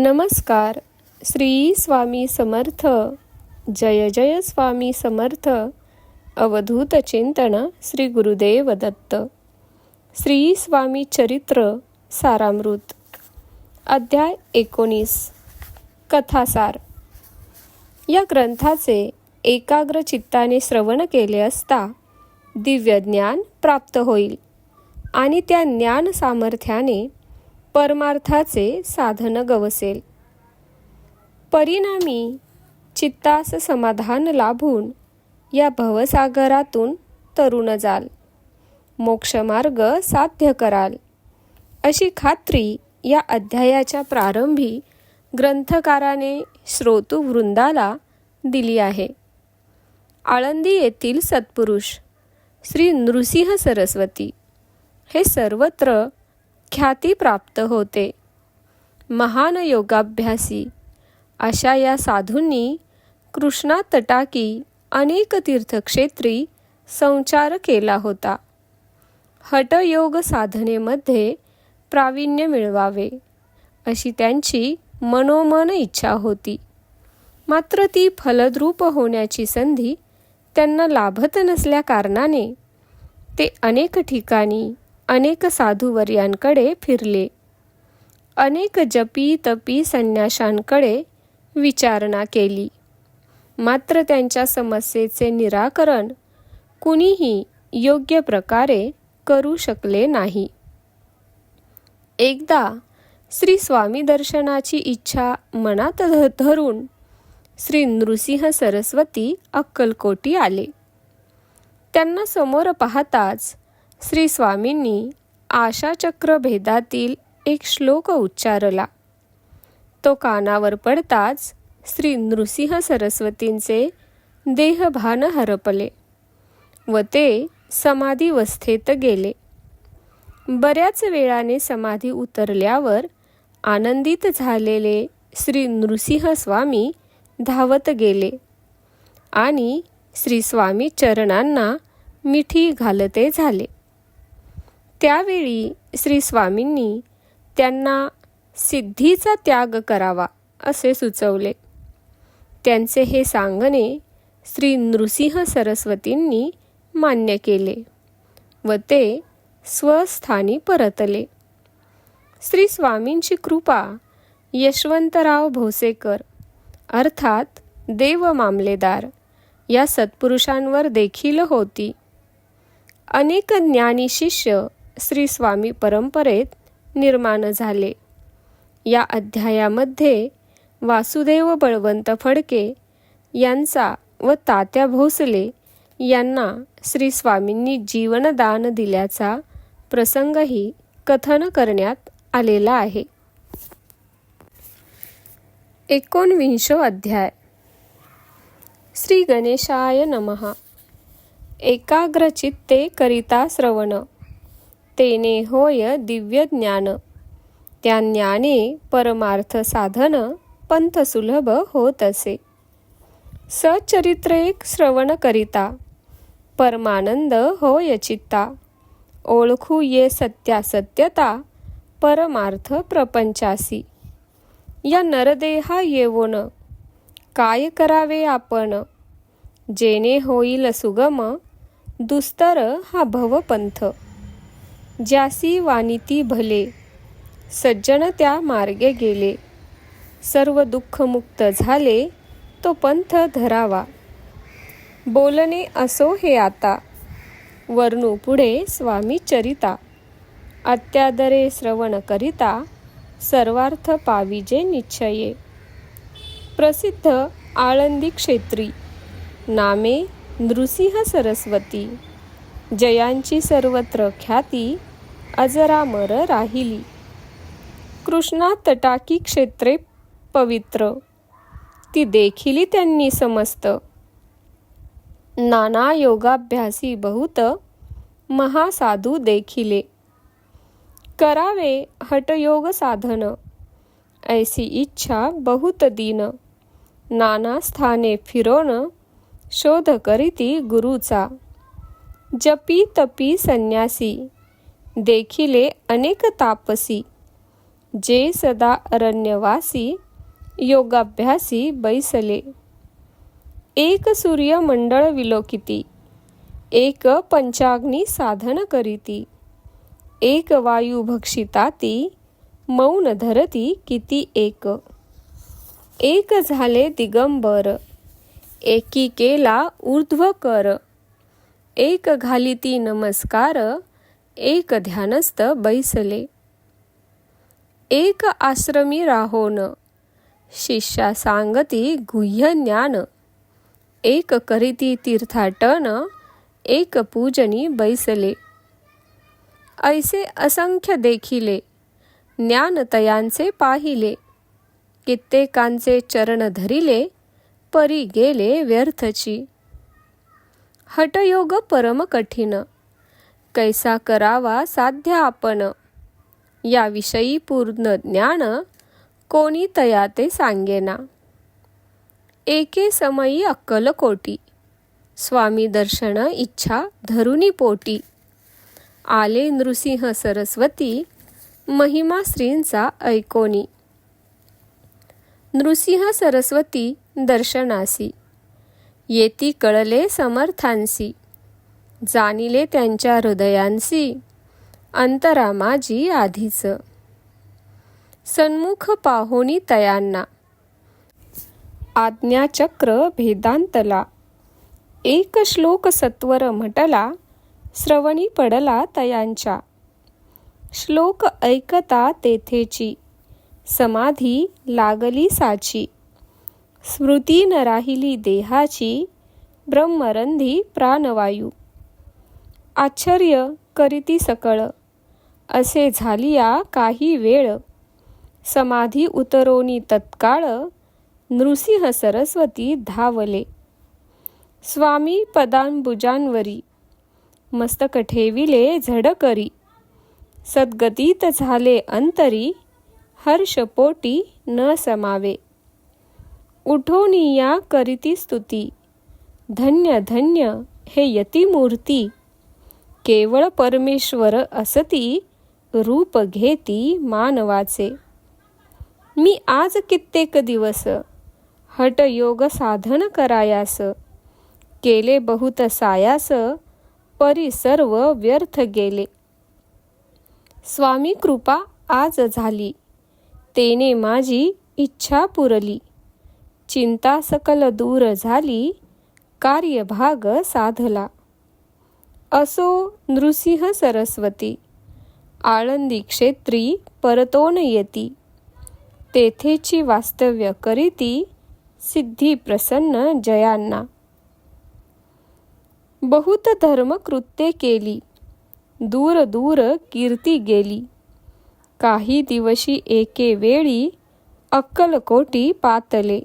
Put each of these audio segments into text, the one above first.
नमस्कार. श्री स्वामी समर्थ. जय जय स्वामी समर्थ. अवधूत चिंतन श्री गुरुदेव दत्त. श्री स्वामी चरित्र सारामृत. अध्याय एकोणीस. कथासार. या ग्रंथाचे एकाग्र चित्ताने श्रवण केले असता दिव्य ज्ञान प्राप्त होईल आणि त्या ज्ञान सामर्थ्याने परमार्थाचे साधन गवसेल. परिणामी चित्तास समाधान लाभून या भवसागरातून तरुण जाल. मोक्षमार्ग साध्य कराल. अशी खात्री या अध्यायाच्या प्रारंभी ग्रंथकाराने श्रोतृवृंदाला दिली आहे. आळंदी येथील सत्पुरुष श्री नृसिंह सरस्वती हे सर्वत्र ख्याती प्राप्त होते. महान योगाभ्यासी अशा या साधूंनी कृष्णा तटाकी अनेक तीर्थक्षेत्री संचार केला होता. हटयोग साधनेमध्ये प्रावीण्य मिळवावे अशी त्यांची मनोमन इच्छा होती. मात्र ती फलद्रूप होण्याची संधी त्यांना लाभत नसल्या कारणाने ते अनेक ठिकाणी अनेक साधूवर्यांकडे फिरले. अनेक जपी तपी संन्याशांकडे विचारणा केली. मात्र त्यांच्या समस्येचे निराकरण कुणीही योग्य प्रकारे करू शकले नाही. एकदा श्री स्वामी दर्शनाची इच्छा मनात धरून श्री नृसिंह सरस्वती अक्कलकोटी आले. त्यांना समोर पाहताच श्री स्वामींनी आशाचक्र भेदातील एक श्लोक उच्चारला. तो कानावर पडताच श्री नृसिंह सरस्वतींचे देहभान हरपले व ते समाधीवस्थेत गेले. बऱ्याच वेळाने समाधी उतरल्यावर आनंदित झालेले श्री नृसिंह स्वामी धावत गेले आणि श्री स्वामी चरणांना मिठी घालते झाले. त्यावेळी श्री स्वामींनी त्यांना सिद्धीचा त्याग करावा असे सुचवले. त्यांचे हे सांगणे श्री नृसिंह सरस्वतींनी मान्य केले व ते स्वस्थानी परतले. श्री स्वामींची कृपा यशवंतराव भोसेकर अर्थात देव मामलेदार या सत्पुरुषांवर देखील होती. अनेक ज्ञानी शिष्य श्री स्वामी परंपरेत निर्माण झाले. या अध्यायामध्ये वासुदेव बळवंत फडके यांचा व तात्या भोसले यांना श्री स्वामींनी जीवनदान दिल्याचा प्रसंगही कथन करण्यात आलेला आहे. एकोणविंश अध्याय. श्री गणेशाय नमहा एकाग्रचित्ते करिता श्रवण. तेने होय दिव्य ज्ञान. त्या ज्ञाने परमार्थ साधन पंथ सुलभ होत असे. सचरित्रेक श्रवण करिता. परमानंद होय चित्ता. ओळखू ये सत्यासत्यता परमार्थ प्रपंचासी. या नरदेहा येवोन. काय करावे आपण? जेणे होईल सुगम दुस्तर हा भवपंथ. ज्यासी वानिती भले. सज्जन त्या मार्गे गेले. सर्व दुःखमुक्त झाले तो पंथ धरावा. बोलणे असो हे आता. वर्णू पुढे स्वामी चरिता. अत्यादरे श्रवण करिता सर्वार्थ पाविजे निश्चये. प्रसिद्ध आळंदी क्षेत्री. नामे नृसिंह सरस्वती. जयांची सर्वत्र ख्याती अजरामर राहिली. कृष्णा तटाकी क्षेत्रे पवित्र. ती देखिली त्यांनी समस्त. नाना योगाभ्यासी बहुत महासाधू देखिले. करावे हटयोग साधन. ऐसी इच्छा बहुत दिन. नाना स्थाने फिरोन शोध करीती गुरुचा. जपी तपी संन्यासी. देखिले अनेक तापसी जे सदा अरण्यवासी योगाभ्यासी बैसले. एक सूर्य मंडळ विलोकिती एक पंचाग्नी साधन करीती एक वायू भक्षिताती मौन धरती किती एक. एक झाले दिगंबर एकी केला ऊर्ध्व कर एक घालिती नमस्कार एक ध्यानस्थ बैसले. एक आश्रमी राहोन. शिष्या सांगती गुह्य ज्ञान. एक करीती तीर्थाटन. एक पूजनी बैसले. ऐसे असंख्य देखिले ज्ञानतयांचे पाहिले. कित्येकांचे चरण धरिले परी गेले व्यर्थची. हटयोग परम कठीण. कैसा करावा साध्य आपण. याविषयी पूर्ण ज्ञान कोणी तया ते सांगेना. एके समयी अक्कल कोटी. स्वामी दर्शन इच्छा धरुनी पोटी. आले नृसिंह सरस्वती महिमा श्रींचा ऐकोनी. नृसिंह सरस्वती दर्शनासी. येती कळले समर्थांसी. जाणिले त्यांच्या हृदयांसी. अंतरा माझी आधीच. सन्मुख पाहोनी तयांना. आज्ञाचक्र भेदांतला. एक श्लोक सत्वर म्हटला श्रवणी पडला तयांच्या. श्लोक ऐकता तेथेची. समाधी लागली साची. स्मृती न राहिली देहाची. ब्रह्मरंधी प्राणवायू. आश्चर्य करीती सकळ. असे झालिया काही वेळ. समाधी उतरोनी तत्काळ नृसिंह सरस्वती धावले. स्वामी पदांबुजांवरी. मस्तक ठेविले झडकरी. सद्गतीत झाले अंतरी. हर्षपोटी न समावे. उठोनिया करीती स्तुती. धन्य धन्य हे यतिमूर्ती. केवळ परमेश्वर असती रूप घेती मानवाचे. मी आज कित्येक दिवस हटयोग साधन करायास केले बहुत सायास परी सर्व व्यर्थ गेले. स्वामी कृपा आज झाली तेने माझी इच्छा पुरली. चिंता सकल दूर झाली कार्यभाग साधला. असो नृसिंह सरस्वती. आळंदी क्षेत्री परतोन येती. तेथेची वास्तव्य करीती सिद्धी प्रसन्न जयांना. बहुत धर्म कृत्ये केली. दूर दूर कीर्ती गेली. काही दिवशी एके वेळी अक्कलकोटी पातले.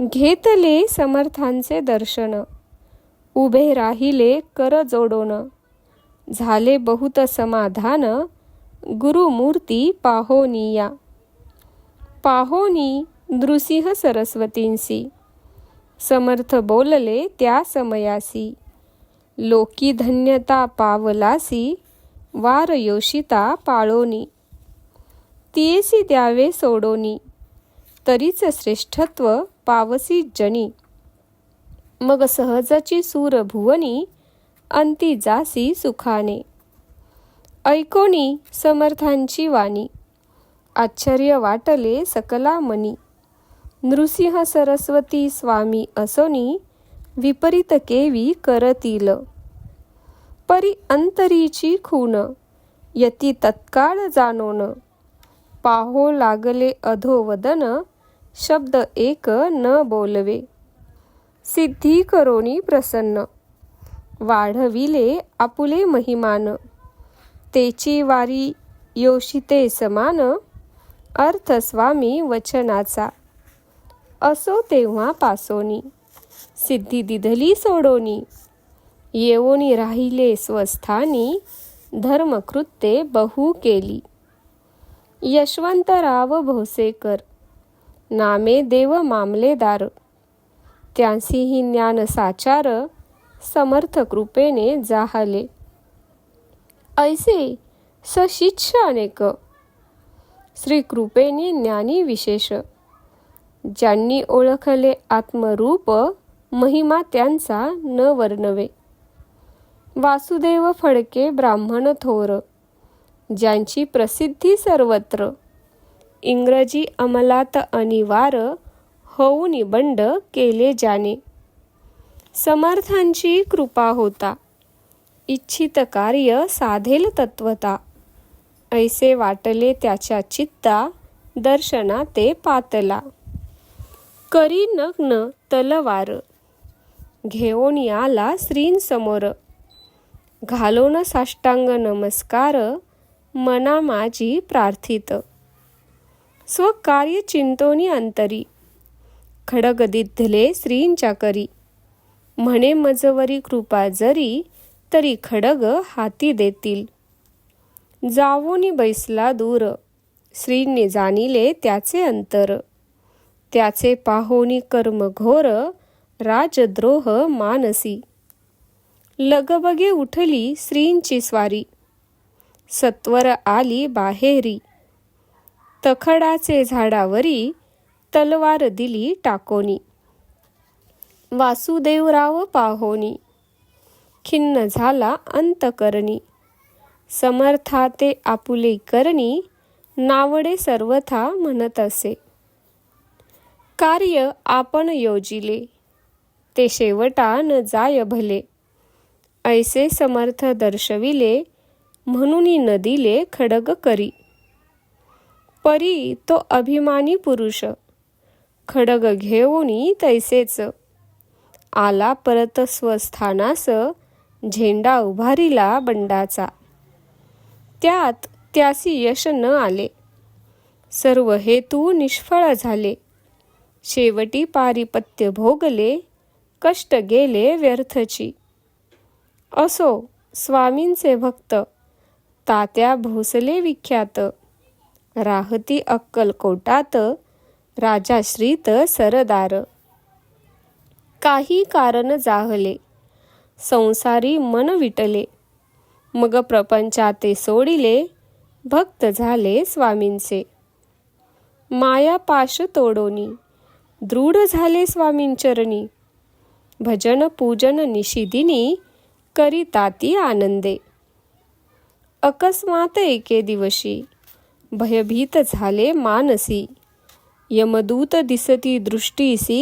घेतले समर्थांचे दर्शन. उभे राहिले कर जोडोन. झाले बहुत समाधान गुरुमूर्ती पाहोनिया. पाहोनी नृसिंह सरस्वतींसी समर्थ बोलले त्या समयासी. लोकी धन्यता पावलासी वार योषिता पाळोनी. तियेसी द्यावे सोडोनी. तरीच श्रेष्ठत्व पावसी जनी. मग सहजची सूर भुवनी अंती जासी सुखाने. ऐकोनी समर्थांची वाणी आश्चर्य वाटले सकला मनी नृसिंह सरस्वती स्वामी असोनी विपरीत केवी करतील. परी अंतरीची खून यती तत्काळ जाणोन. पाहो लागले अधोवदन शब्द एक न बोलवे. सिद्धी करोनी प्रसन्न. वाढविले आपुले महिमान. तेची वारी योषिते समान. अर्थ स्वामी वचनाचा. असो तेव्हा पासोनी. सिद्धी दिधली सोडोनी. येवोनी राहिले स्वस्थानी. धर्मकृत्ये बहु केली. यशवंतराव भोसेकर. नामे देव मामलेदार. त्यांसीही ज्ञान साचार समर्थ कृपेने जाहले. ऐसे सशिच्छ अनेक. श्री कृपेने ज्ञानी विशेष. ज्यांनी ओळखले आत्मरूप महिमा त्यांचा न वर्णवे. वासुदेव फडके ब्राह्मण थोर. ज्यांची प्रसिद्धी सर्वत्र. इंग्रजी अमलात अनिवार होऊन बंड केले जाणे. समर्थांची कृपा होता. इच्छित कार्य साधेल तत्वता. ऐसे वाटले त्याच्या चित्ता दर्शना ते पातला. करी नग्न तलवार. घेऊन आला श्रींसमोर घालून साष्टांग नमस्कार मना माझी प्रार्थित. स्वकार्य चिंतोनी अंतरी. खडग दिद्धले श्रींच्या करी म्हणे मजवरी कृपा जरी तरी खडग हाती देतील. जावोनी बैसला दूर. श्रींनी जाणिले त्याचे अंतर. त्याचे पाहोनी कर्म घोर राजद्रोह मानसी. लगबगे उठली श्रींची स्वारी. सत्वर आली बाहेरी. तखडाचे झाडावरी तलवार दिली टाकोनी. वासुदेवराव पाहोनी. खिन्न झाला अंतकरणी. समर्थाते आपुले करणी नावडे सर्वथा म्हणत असे कार्य आपण योजिले ते शेवटा न जाय भले. ऐसे समर्थ दर्शविले म्हणून न दिले खडग करी. परी तो अभिमानी पुरुष खडग घेऊनी तैसेच. आला परत स्वस्थानास झेंडा उभारिला बंडाचा. त्यात त्यासी यश न आले. सर्व हेतू निष्फळ झाले. शेवटी पारिपत्य भोगले कष्ट गेले व्यर्थची. असो स्वामींचे भक्त तात्या भोसले विख्यात. राहती अक्कलकोटात राजाश्रीत सरदार. काही कारण जाहले. संसारी मन विटले. मग प्रपंचाते सोडिले. भक्त झाले स्वामींचे. माया पाश तोडोनी. दृढ झाले स्वामींचरणी. भजन पूजन निशिदिनी करीताती आनंदे. अकस्मात एके दिवशी भयभीत झाले मानसी. यमदूत दिसती दृष्टीसी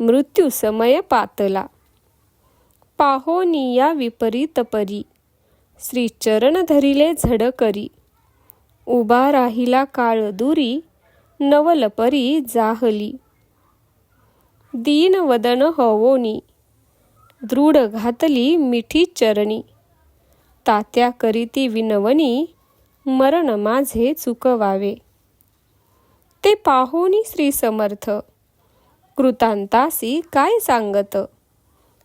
मृत्यू समय पातला पाहोनिया विपरीत परी श्रीचरण धरिले झडकरी उभा राहिला काळ दुरी नवलपरी जाहली दीन वदन हवोनी दृढ घातली मिठी चरणी तात्या करीती विनवनी मरण माझे चुकवावे ते पाहुनी श्री समर्थ. कृतांतासी काय सांगत?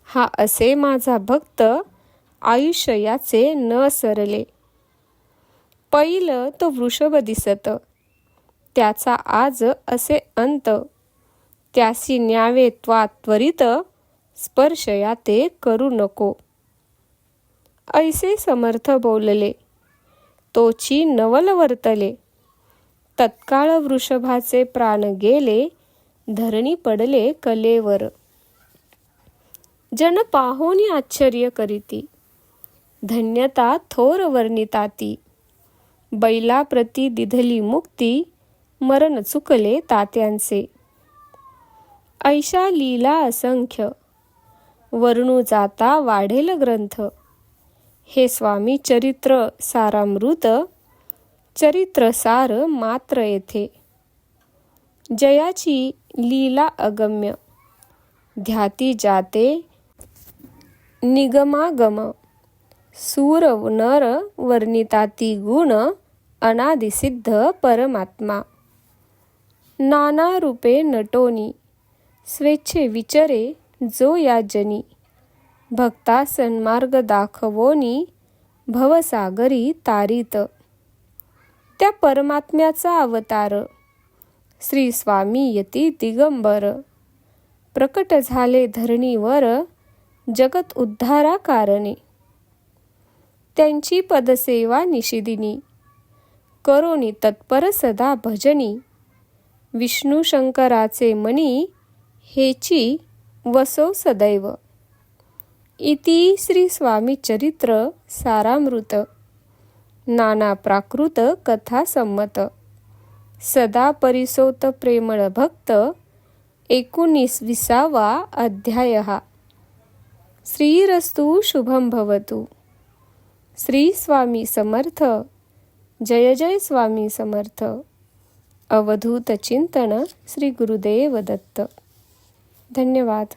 हा असे माझा भक्त आयुष्य याचे न सरले. पैल तो वृषभ दिसत. त्याचा आज असे अंत. त्यासी न्यावे त्वा त्वरित स्पर्श या ते करू नको. ऐसे समर्थ बोलले. तोची नवल वर्तले. तत्काळ वृषभाचे प्राण गेले धरणी पडले कलेवर. जन पाहोनी आश्चर्य करीती. धन्यता थोर वर्णिताती. बैलाप्रती दिधली मुक्ती मरण चुकले तात्यांचे. ऐशा लीला असंख्य. वर्णू जाता वाढेल ग्रंथ. हे स्वामी चरित्र सारामृत चरित्रसार मात्र येथे. जयाची लीला अगम्य. ध्याती जाते निगमागम. सूर नर वर्णिताती गुण अनादिसिद्ध परमात्मा. नाना रूपे नटोनी. स्वेच्छे विचरे जो या जनी भक्ता सन्मार्ग दाखवोनी. भवसागरी तारित. त्या परमात्म्याचा अवतार. श्री स्वामी यती दिगंबर. प्रकट झाले धरणीवर जगत उद्धारा कारणे. त्यांची पदसेवा निशिदिनी करोनी तत्पर सदा भजनी. विष्णू शंकराचे मणी हेची वसो सदैव. इति श्री स्वामी चरित्र सारामृत. नाना प्राकृत कथा संमत. सदा परिसोत प्रेमळ भक्त एकोणीस विसावा अध्याय. श्रीरस्तु शुभम भवतु. श्री स्वामी समर्थ जय जय स्वामी समर्थ. अवधूत चिंतन श्री गुरुदेव दत्त. धन्यवाद.